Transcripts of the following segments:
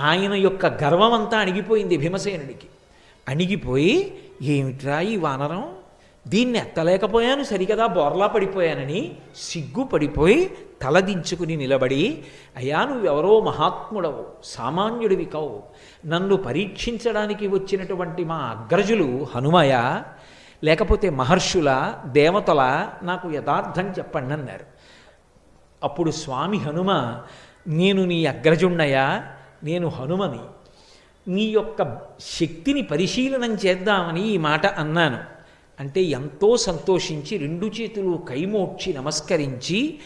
ఆయన యొక్క గర్వం అంతా అణిగిపోయింది భీమసేనుడికి. అణిగిపోయి ఏమిట్రా ఈ వానరం? దీన్ని ఎత్తలేకపోయాను సరికదా బోర్లా పడిపోయానని. సిగ్గుపడిపోయి తలదించుకుని నిలబడి అయ్యా నువ్వెవరో మహాత్ముడవు సామాన్యుడివి కావు. నన్ను పరీక్షించడానికి వచ్చినటువంటి మా అగ్రజులు హనుమయ లేకపోతే మహర్షుల దేవతల నాకు యథార్థం చెప్పండి అన్నారు అప్పుడు స్వామి హనుమ నేను నీ అగ్రజుణ్ణయా నేను హనుమని నీ యొక్క శక్తిని పరిశీలనం చేద్దామని ఈ మాట అన్నాను. అంటే ఎంతో సంతోషించి రెండు చేతులు కైమోడ్చి నమస్కరించి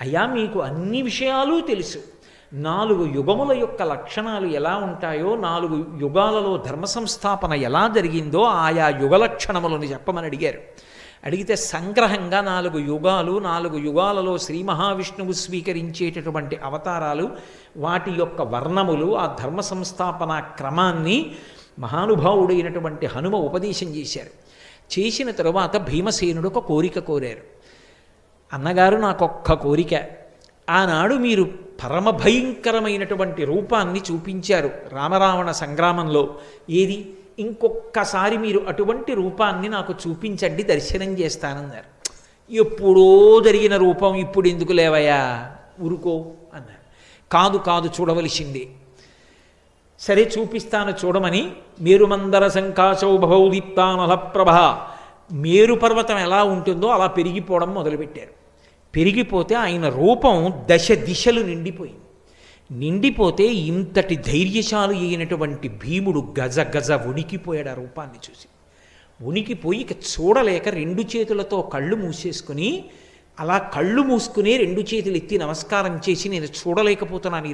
అయ్యా మీకు అన్ని విషయాలు తెలుసు. నాలుగు యుగముల యొక్క లక్షణాలు ఎలా ఉంటాయో నాలుగు యుగాలలో ధర్మ సంస్థాపన ఎలా జరిగిందో ఆయా యుగ లక్షణములను చెప్పమని అడిగారు. అడిగితే సంగ్రహంగా నాలుగు యుగాలు నాలుగు యుగాలలో శ్రీ మహావిష్ణువు స్వీకరించేటటువంటి అవతారాలు వాటి యొక్క వర్ణములు ఆ ధర్మ సంస్థాపన క్రమాన్ని మహానుభావుడైనటువంటి హనుమ ఉపదేశం చేశారు. చేసిన తరువాత భీమసేనుడు ఒక కోరిక కోరారు. అన్నగారు నాకొక్క కోరిక. ఆనాడు మీరు పరమ భయంకరమైనటువంటి రూపాన్ని చూపించారు రామరావణ సంగ్రామంలో. ఏది? ఇంకొక్కసారి మీరు అటువంటి రూపాన్ని నాకు చూపించండి దర్శనం చేస్తానన్నారు. ఎప్పుడో జరిగిన రూపం ఇప్పుడు ఎందుకు లేవయ్యా? ఊరుకో అన్నారు. కాదు కాదు చూడవలసింది. సరే చూపిస్తాను చూడమని మేరుమందర సంకాశౌ భవౌదీప్తానల ప్రభ. మేరు పర్వతం ఎలా ఉంటుందో అలా పెరిగిపోవడం మొదలుపెట్టారు. పెరిగిపోతే ఆయన రూపం దశ దిశలు నిండిపోయింది. నిండిపోతే ఇంతటి ధైర్యశాలు అయినటువంటి భీముడు గజ గజ వణికిపోయాడు ఆ రూపాన్ని చూసి. ఉనికిపోయి ఇక చూడలేక రెండు చేతులతో కళ్ళు మూసేసుకుని అలా కళ్ళు మూసుకుని రెండు చేతులు ఎత్తి నమస్కారం చేసి నేను చూడలేకపోతున్నాను